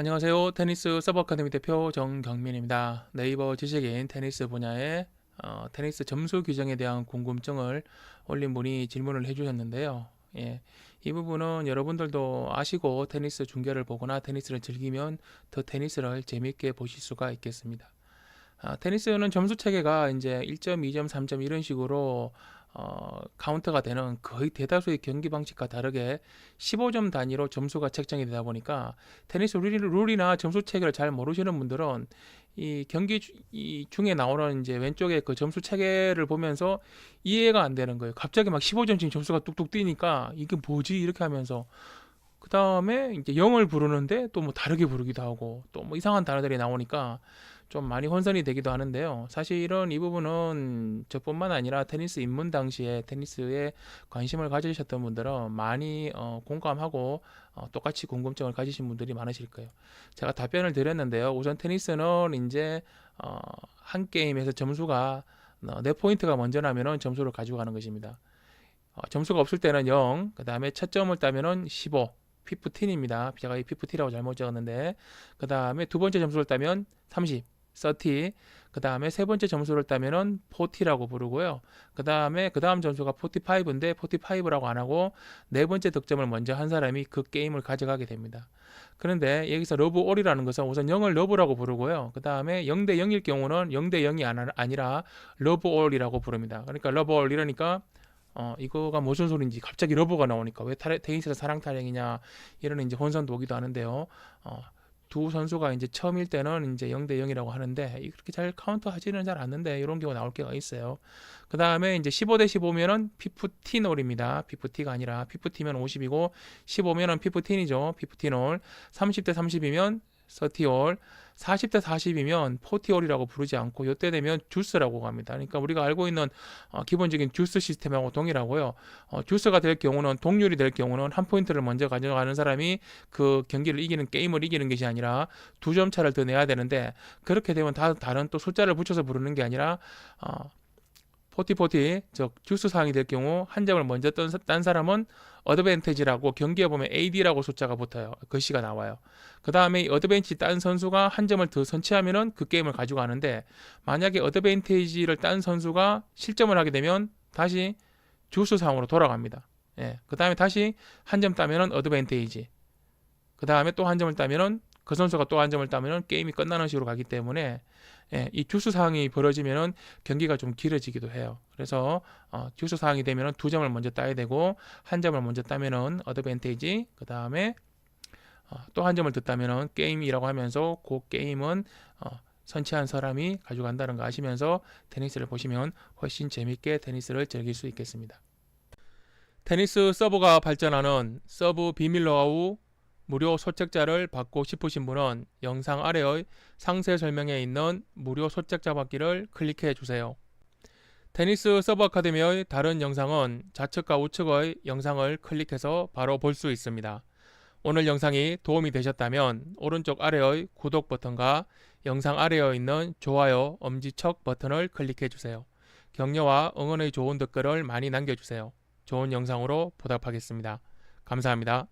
안녕하세요. 테니스 서버 아카데미 대표 정경민입니다. 네이버 지식인 테니스 분야의 어, 테니스 점수 규정에 대한 궁금증을 올린 분이 질문을 해주셨는데요. 예, 이 부분은 여러분들도 아시고 테니스 중계를 보거나 테니스를 즐기면 더 테니스를 재밌게 보실 수가 있겠습니다. 아, 테니스는 점수 체계가 이제 1점, 2점, 3점 이런 식으로 어, 카운트가 되는 거의 대다수의 경기 방식과 다르게 15점 단위로 점수가 책정이 되다 보니까 테니스 룰이, 룰이나 점수 체계를 잘 모르시는 분들은 이 경기 주- 이 중에 나오는 이제 왼쪽에 그 점수 체계를 보면서 이해가 안 되는 거예요. 갑자기 막 15점씩 점수가 뚝뚝 뛰니까 이게 뭐지? 이렇게 하면서 그 다음에 이제 0을 부르는데 또 뭐 다르게 부르기도 하고 또 뭐 이상한 단어들이 나오니까 좀 많이 혼선이 되기도 하는데요. 사실은 이 부분은 저뿐만 아니라 테니스 입문 당시에 테니스에 관심을 가지셨던 분들은 많이 어, 공감하고 어, 똑같이 궁금증을 가지신 분들이 많으실 거예요. 제가 답변을 드렸는데요. 우선 테니스는 이제 어, 한 게임에서 점수가 어, 네 포인트가 먼저 나면은 점수를 가지고 가는 것입니다. 어, 점수가 없을 때는 0, 그 다음에 첫 점을 따면은 15, 15입니다. 제가 이 15라고 잘못 적었는데, 그 다음에 두 번째 점수를 따면 30, 30, 그 다음에 세 번째 점수를 따면은 40라고 부르고요. 그 다음에 그 다음 점수가 45인데 45라고 안 하고 네 번째 득점을 먼저 한 사람이 그 게임을 가져가게 됩니다. 그런데 여기서 러브 올이라는 것은 우선 0을 러브라고 부르고요. 그 다음에 0대 0일 경우는 0대 0이 아니라 러브 올이라고 부릅니다. 그러니까 러브 올 이러니까 어 이거가 무슨 소린지 갑자기 러브가 나오니까 왜 타레, 테니스에서 사랑 타령이냐 이런 이제 혼선도 오기도 하는데요. 어, 두 선수가 이제 처음일 때는 이제 0대 0이라고 하는데 이렇게 잘 카운터 하지는 잘 않는데 이런 경우가 나올 경우가 있어요. 그 다음에 이제 15대 15면은 피프틴 홀입니다. 피프티가 아니라 피프티면 50이고 15면은 피프틴이죠. 피프틴 홀. 30대 30이면 30 홀. 40대 40이면 포티홀이라고 부르지 않고 요때 되면 주스라고 합니다. 그러니까 우리가 알고 있는 어, 기본적인 주스 시스템하고 동일하고요. 어, 주스가 될 경우는 동률이 될 경우는 한 포인트를 먼저 가져가는 사람이 그 경기를 이기는 게임을 이기는 것이 아니라 두 점 차를 더 내야 되는데 그렇게 되면 다 다른 또 숫자를 붙여서 부르는 게 아니라 어, 포티포티 즉 주스 상황이 될 경우 한 점을 먼저 딴, 딴 사람은 어드밴티지라고 경기에 보면 AD라고 숫자가 붙어요. 글씨가 나와요. 그 다음에 어드밴티지 딴 선수가 한 점을 더 선취하면은 그 게임을 가지고 가는데 만약에 어드밴티지를 딴 선수가 실점을 하게 되면 다시 주스 상으로 돌아갑니다. 예. 그 다음에 다시 한 점 따면은 어드밴테이지. 그 다음에 또 한 점을 따면은 그 선수가 또 한 점을 따면은 게임이 끝나는 식으로 가기 때문에 예, 이 주스 상황이 벌어지면은 경기가 좀 길어지기도 해요. 그래서 어, 주스 상황이 되면은 두 점을 먼저 따야 되고 한 점을 먼저 따면은 어드밴테이지. 그 다음에 어, 또 한 점을 더 따면은 게임이라고 하면서 그 게임은 어, 선취한 사람이 가져간다는 거 아시면서 테니스를 보시면 훨씬 재밌게 테니스를 즐길 수 있겠습니다. 테니스 서버가 발전하는 서브 비밀 노하우 무료 소책자를 받고 싶으신 분은 영상 아래의 상세 설명에 있는 무료 소책자 받기를 클릭해 주세요. 테니스 서버 아카데미의 다른 영상은 좌측과 우측의 영상을 클릭해서 바로 볼 수 있습니다. 오늘 영상이 도움이 되셨다면 오른쪽 아래의 구독 버튼과 영상 아래에 있는 좋아요, 엄지척 버튼을 클릭해 주세요. 격려와 응원의 좋은 댓글을 많이 남겨주세요. 좋은 영상으로 보답하겠습니다. 감사합니다.